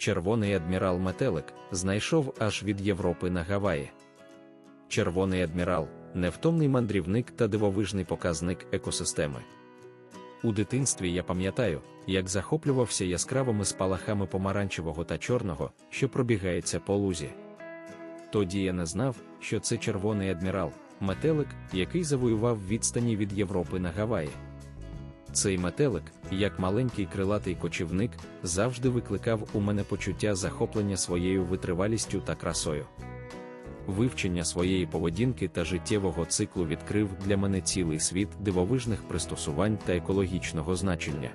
Червоний адмірал Метелик знайшов аж від Європи на Гаваї. Червоний адмірал невтомний мандрівник та дивовижний показник екосистеми. У дитинстві я пам'ятаю, як захоплювався яскравими спалахами помаранчевого та чорного, що пробігається по лузі. Тоді я не знав, що це червоний адмірал, метелик, який завоював відстані від Європи на Гаваї. Цей метелик, як маленький крилатий кочівник, завжди викликав у мене почуття захоплення своєю витривалістю та красою. Вивчення своєї поведінки та життєвого циклу відкрив для мене цілий світ дивовижних пристосувань та екологічного значення.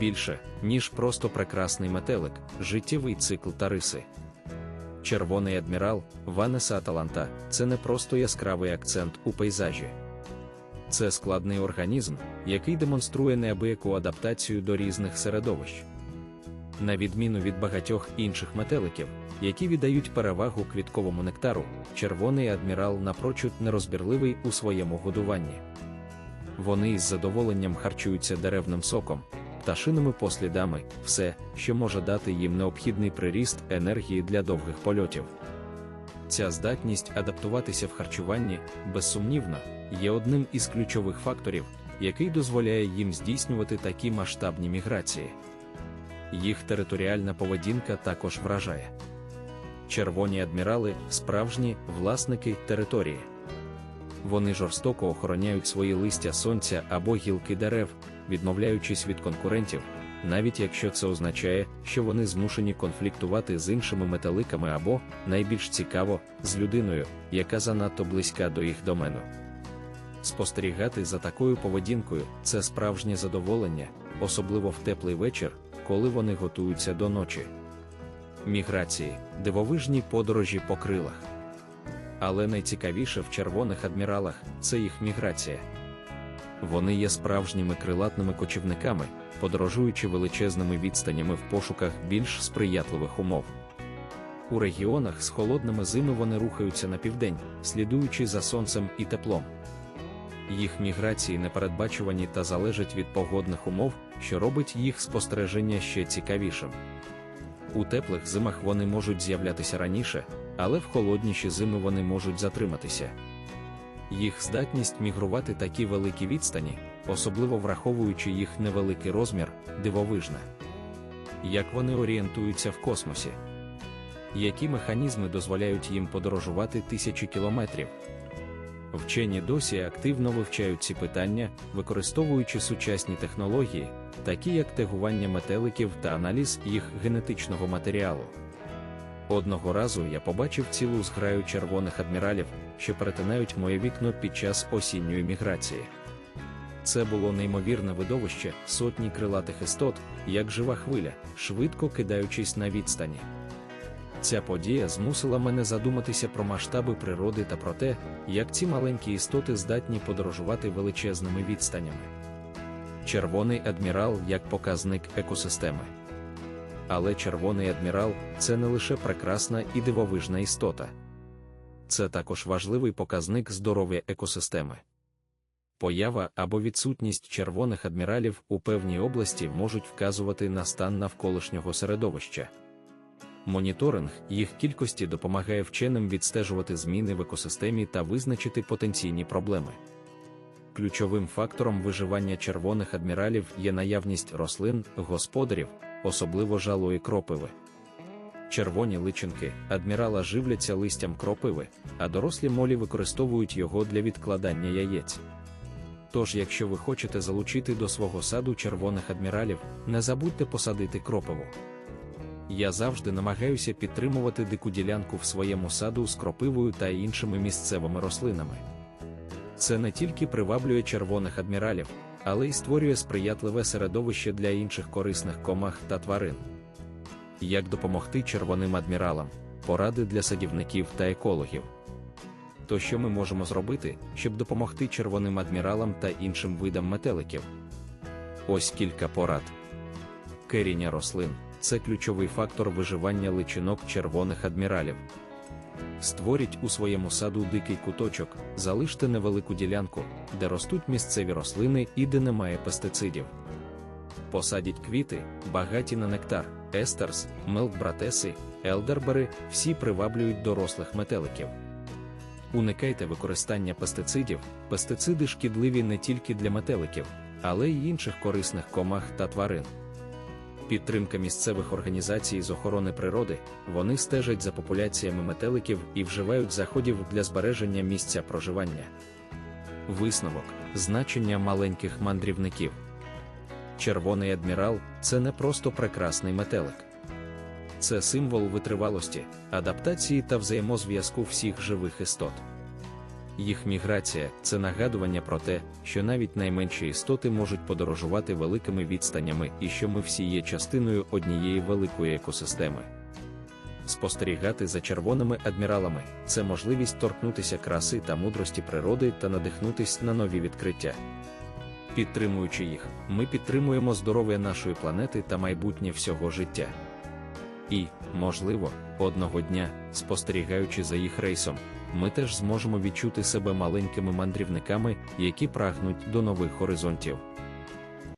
Більше, ніж просто прекрасний метелик, життєвий цикл та риси. Червоний адмірал Ванеса Аталанта це не просто яскравий акцент у пейзажі. Це складний організм, який демонструє неабияку адаптацію до різних середовищ. На відміну від багатьох інших метеликів, які віддають перевагу квітковому нектару, червоний адмірал напрочуд нерозбірливий у своєму годуванні. Вони із задоволенням харчуються деревним соком, пташиними послідами, все, що може дати їм необхідний приріст енергії для довгих польотів. Ця здатність адаптуватися в харчуванні, безсумнівно, є одним із ключових факторів, який дозволяє їм здійснювати такі масштабні міграції. Їх територіальна поведінка також вражає. Червоні адмірали справжні власники території. Вони жорстоко охороняють свої листя сонця або гілки дерев, відмовляючись від конкурентів, навіть якщо це означає, що вони змушені конфліктувати з іншими металиками або, найбільш цікаво, з людиною, яка занадто близька до їх домену. Спостерігати за такою поведінкою це справжнє задоволення, особливо в теплий вечір, коли вони готуються до ночі. Міграції, дивовижні подорожі по крилах. Але найцікавіше в червоних адміралах це їх міграція. Вони є справжніми крилатними кочівниками, подорожуючи величезними відстанями в пошуках більш сприятливих умов. У регіонах з холодними зими вони рухаються на південь, слідуючи за сонцем і теплом. Їх міграції непередбачувані та залежать від погодних умов, що робить їх спостереження ще цікавішим. У теплих зимах вони можуть з'являтися раніше, але в холодніші зими вони можуть затриматися. Їх здатність мігрувати такі великі відстані, особливо враховуючи їх невеликий розмір, дивовижна. Як вони орієнтуються в космосі? Які механізми дозволяють їм подорожувати тисячі кілометрів? Вчені досі активно вивчають ці питання, використовуючи сучасні технології, такі як тегування метеликів та аналіз їх генетичного матеріалу. Одного разу я побачив цілу зграю червоних адміралів, що перетинають моє вікно під час осінньої міграції. Це було неймовірне видовище сотні крилатих істот, як жива хвиля, швидко кидаючись на відстані. Ця подія змусила мене задуматися про масштаби природи та про те, як ці маленькі істоти здатні подорожувати величезними відстанями. Червоний адмірал як показник екосистеми. Але червоний адмірал це не лише прекрасна і дивовижна істота, це також важливий показник здоров'я екосистеми. Поява або відсутність червоних адміралів у певній області можуть вказувати на стан навколишнього середовища. Моніторинг їх кількості допомагає вченим відстежувати зміни в екосистемі та визначити потенційні проблеми. Ключовим фактором виживання червоних адміралів є наявність рослин, господарів, особливо жалої кропиви. Червоні личинки адмірала живляться листям кропиви, а дорослі молі використовують його для відкладання яєць. Тож, якщо ви хочете залучити до свого саду червоних адміралів, не забудьте посадити кропиву. Я завжди намагаюся підтримувати дику ділянку в своєму саду з кропивою та іншими місцевими рослинами. Це не тільки приваблює червоних адміралів, але й створює сприятливе середовище для інших корисних комах та тварин. Як допомогти червоним адміралам, поради для садівників та екологів. То що ми можемо зробити, щоб допомогти червоним адміралам та іншим видам метеликів? Ось кілька порад. Керіння рослин це ключовий фактор виживання личинок червоних адміралів. Створіть у своєму саду дикий куточок, залиште невелику ділянку, де ростуть місцеві рослини і де немає пестицидів. Посадіть квіти, багаті на нектар, естерс, мелкбратеси, елдербери всі приваблюють дорослих метеликів. Уникайте використання пестицидів. Пестициди шкідливі не тільки для метеликів, але й інших корисних комах та тварин. Підтримка місцевих організацій з охорони природи, вони стежать за популяціями метеликів і вживають заходів для збереження місця проживання. Висновок значення маленьких мандрівників. Червоний адмірал це не просто прекрасний метелик. Це символ витривалості, адаптації та взаємозв'язку всіх живих істот. Їх міграція це нагадування про те, що навіть найменші істоти можуть подорожувати великими відстанями і що ми всі є частиною однієї великої екосистеми. Спостерігати за червоними адміралами це можливість торкнутися краси та мудрості природи та надихнутись на нові відкриття. Підтримуючи їх, ми підтримуємо здоров'я нашої планети та майбутнє всього життя. І, можливо, одного дня, спостерігаючи за їх рейсом, ми теж зможемо відчути себе маленькими мандрівниками, які прагнуть до нових горизонтів.